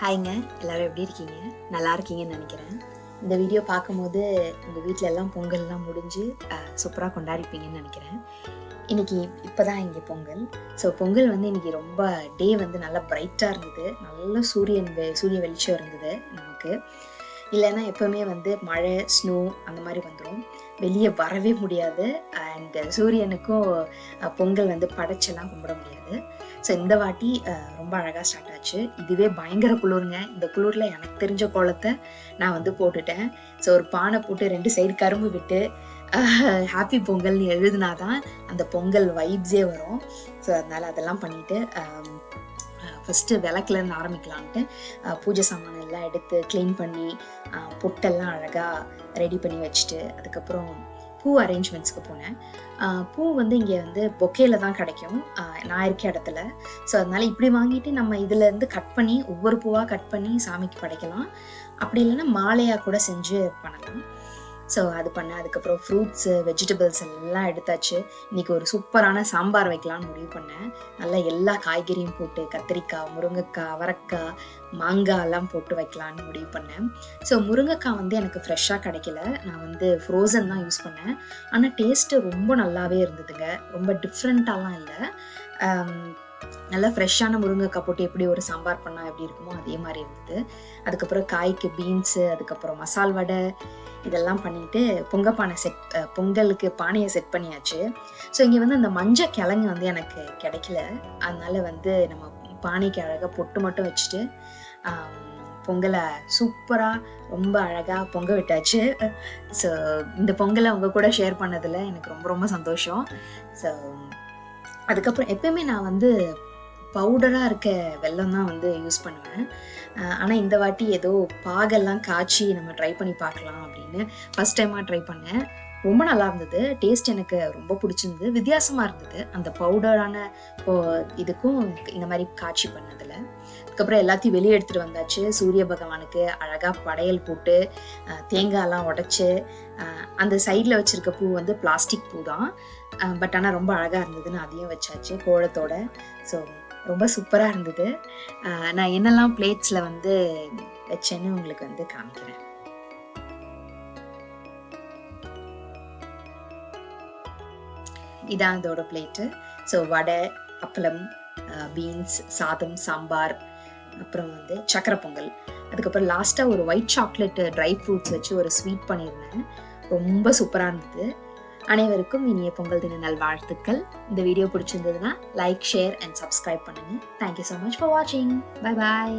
ஹாய்ங்க எல்லோரும் எப்படி இருக்கீங்க? நல்லா இருக்கீங்கன்னு நினைக்கிறேன். இந்த வீடியோ பார்க்கும்போது உங்கள் வீட்டில் எல்லாம் பொங்கல்லாம் முடிஞ்சு சூப்பராக கொண்டாடிப்பீங்கன்னு நினைக்கிறேன். இன்றைக்கி இப்போ தான் இங்கே பொங்கல். ஸோ பொங்கல் வந்து இன்றைக்கி ரொம்ப டே வந்து நல்லா பிரைட்டாக இருந்தது. நல்ல சூரியன் வெ சூரிய வெளிச்சம் இருந்தது நமக்கு. இல்லைன்னா எப்போவுமே வந்து மழை ஸ்னோ அந்த மாதிரி வந்துடும் வெளியே வரவே முடியாது. அண்ட் சூரியனுக்கும் பொங்கல் வந்து படைச்செல்லாம் கும்பிட முடியாது. ஸோ இந்த வாட்டி ரொம்ப அழகாக ஸ்டார்ட் ஆச்சு. இதுவே பயங்கர குளிருங்க. இந்த குளிரில் எனக்கு தெரிஞ்ச கோலத்தை நான் வந்து போட்டுட்டேன். ஸோ ஒரு பானை போட்டு ரெண்டு சைடு கரும்பு விட்டு ஹாப்பி பொங்கல்னு எழுதுனாதான் அந்த பொங்கல் வைப்ஸே வரும். ஸோ அதனால் அதெல்லாம் பண்ணிவிட்டு ஃபஸ்ட்டு விளக்குலேருந்து ஆரம்பிக்கலான்ட்டு பூஜை சாமான் எல்லாம் எடுத்து க்ளீன் பண்ணி பொட்டெல்லாம் அழகாக ரெடி பண்ணி வச்சுட்டு அதுக்கப்புறம் பூ அரேஞ்ச்மெண்ட்ஸ்க்கு போனேன். பூ வந்து இங்கே வந்து பொக்கேல தான் கிடைக்கும். நான் இருக்க இடத்துல. ஸோ அதனால் இப்படி வாங்கிட்டு நம்ம இதுலேருந்து கட் பண்ணி ஒவ்வொரு பூவாக கட் பண்ணி சாமிக்கு படைக்கலாம். அப்படி இல்லைன்னா மாலையாக கூட செஞ்சு பண்ணலாம். ஸோ அது பண்ணேன் அதுக்கப்புறம் ஃப்ரூட்ஸு வெஜிடபிள்ஸ் எல்லாம் எடுத்தாச்சு. இன்றைக்கி ஒரு சூப்பரான சாம்பார் வைக்கலாம்னு முடிவு பண்ணேன். நல்லா எல்லா காய்கறியும் போட்டு கத்திரிக்காய் முருங்கைக்காய் அவரைக்காய் மாங்காய் எல்லாம் போட்டு வைக்கலான்னு முடிவு பண்ணேன். ஸோ முருங்கைக்காய் வந்து எனக்கு ஃப்ரெஷ்ஷாக கிடைக்கல. நான் வந்து ஃப்ரோசன் தான் யூஸ் பண்ணேன். ஆனால் டேஸ்ட்டு ரொம்ப நல்லாவே இருந்ததுங்க. ரொம்ப டிஃப்ரெண்ட்டாலாம் இல்லை. நல்லா ஃப்ரெஷ்ஷான முருங்கைக்காய் போட்டு எப்படி ஒரு சாம்பார் பண்ணால் எப்படி இருக்குமோ அதே மாதிரி இருந்தது அதுக்கப்புறம் காய்க்கு பீன்ஸு அதுக்கப்புறம் மசால் வடை இதெல்லாம் பண்ணிட்டு பொங்கப்பானை செட் பொங்கலுக்கு பானையை செட் பண்ணியாச்சு. ஸோ இங்கே வந்து அந்த மஞ்சள் கிழங்கு வந்து எனக்கு கிடைக்கல. அதனால வந்து நம்ம பானைக்கு அழகாக பொட்டு மட்டும் வச்சுட்டு பொங்கலை சூப்பராக ரொம்ப அழகாக பொங்க விட்டாச்சு. ஸோ இந்த பொங்கலை அவங்க கூட ஷேர் பண்ணதில் எனக்கு ரொம்ப ரொம்ப சந்தோஷம். ஸோ அதுக்கப்புறம் எப்பயுமே நான் வந்து பவுடராக இருக்க வெல்லம் தான் வந்து யூஸ் பண்ணுவேன். ஆனால் இந்த வாட்டி ஏதோ பாகெல்லாம் காய்ச்சி நம்ம ட்ரை பண்ணி பார்க்கலாம் அப்படின்னு ஃபஸ்ட் டைமாக ட்ரை பண்ணேன். ரொம்ப நல்லா இருந்தது. டேஸ்ட் எனக்கு ரொம்ப பிடிச்சிருந்தது. வித்தியாசமாக இருந்தது. அந்த பவுடரான இதுக்கும் இந்த மாதிரி காட்சி பண்ணதில். அதுக்கப்புறம் எல்லாத்தையும் வெளியே எடுத்துகிட்டு வந்தாச்சு. சூரிய பகவானுக்கு அழகாக படையல் போட்டு தேங்காயெல்லாம் உடச்சி அந்த சைடில் வச்சுருக்க பூ வந்து பிளாஸ்டிக் பூ தான். பட் ஆனால் ரொம்ப அழகாக இருந்ததுன்னு அதையும் வச்சாச்சு கோலத்தோட. ஸோ ரொம்ப சூப்பராக இருந்தது. நான் என்னெல்லாம் பிளேட்ஸில் வந்து வச்சேன்னு உங்களுக்கு வந்து காமிக்கிறேன். இதான் இதோட பிளேட்டு ஸோ வடை அப்பளம் பீன்ஸ் சாதம் சாம்பார் அப்புறம் வந்து சக்கரை பொங்கல். அதுக்கப்புறம் லாஸ்ட்டாக ஒரு ஒயிட் சாக்லேட் ட்ரை ஃப்ரூட்ஸ் வச்சு ஒரு ஸ்வீட் பண்ணியிருந்தேன். ரொம்ப சூப்பராக இருந்தது. அனைவருக்கும் இனிய பொங்கல் தின நல்வாழ்த்துக்கள் இந்த வீடியோ பிடிச்சிருந்ததுன்னா லைக் ஷேர் அண்ட் சப்ஸ்கிரைப் பண்ணுங்க. Thank you so much for வாட்சிங் பை பாய்